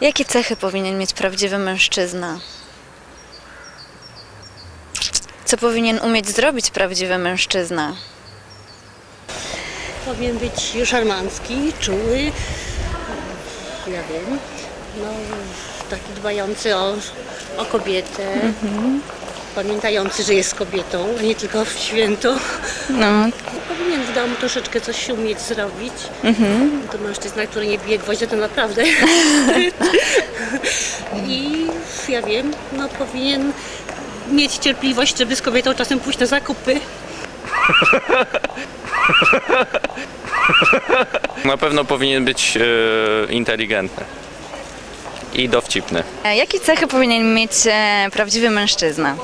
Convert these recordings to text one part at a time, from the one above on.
Jakie cechy powinien mieć prawdziwy mężczyzna? Co powinien umieć zrobić prawdziwy mężczyzna? Powinien być szarmancki, czuły, ja wiem, no, taki dbający o, o kobietę, pamiętający, że jest kobietą, a nie tylko w święto. No, Powinien w domu troszeczkę coś się umieć zrobić. To mężczyzna, który nie bije gwoździa, to naprawdę. I ja wiem, no powinien mieć cierpliwość, żeby z kobietą czasem pójść na zakupy. Na pewno powinien być e, inteligentny i dowcipny. Jakie cechy powinien mieć e, prawdziwy mężczyzna?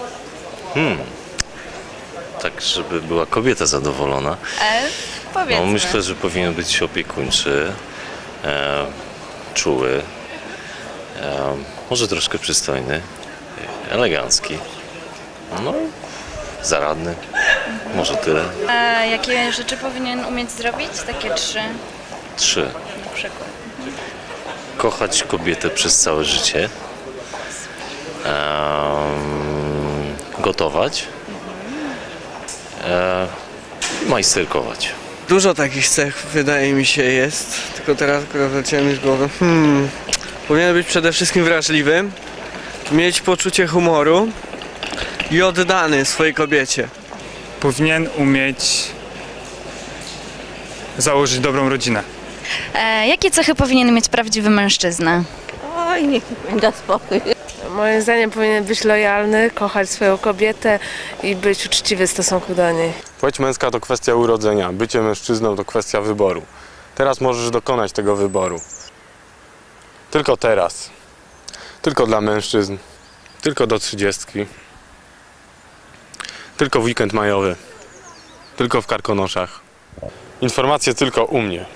Tak, żeby była kobieta zadowolona. E, powiedzmy. No, myślę, że powinien być opiekuńczy, e, czuły, e, może troszkę przystojny, elegancki, no, zaradny, może tyle. E, jakie rzeczy powinien umieć zrobić? Takie trzy Trzy. na przykład. Kochać kobietę przez całe życie, em, gotować, e, i majsterkować. Dużo takich cech wydaje mi się jest, tylko teraz akurat leciało mi z głowy. Hmm. Powinien być przede wszystkim wrażliwy, mieć poczucie humoru i oddany swojej kobiecie. powinien umieć założyć dobrą rodzinę. E, jakie cechy powinien mieć prawdziwy mężczyzna? Oj, niech mi da spokój. Moim zdaniem powinien być lojalny, kochać swoją kobietę i być uczciwy w stosunku do niej. Płeć męska to kwestia urodzenia, bycie mężczyzną to kwestia wyboru. Teraz możesz dokonać tego wyboru. Tylko teraz. Tylko dla mężczyzn. Tylko do trzydziestki. Tylko w weekend majowy. Tylko w karkonoszach. Informacje tylko u mnie.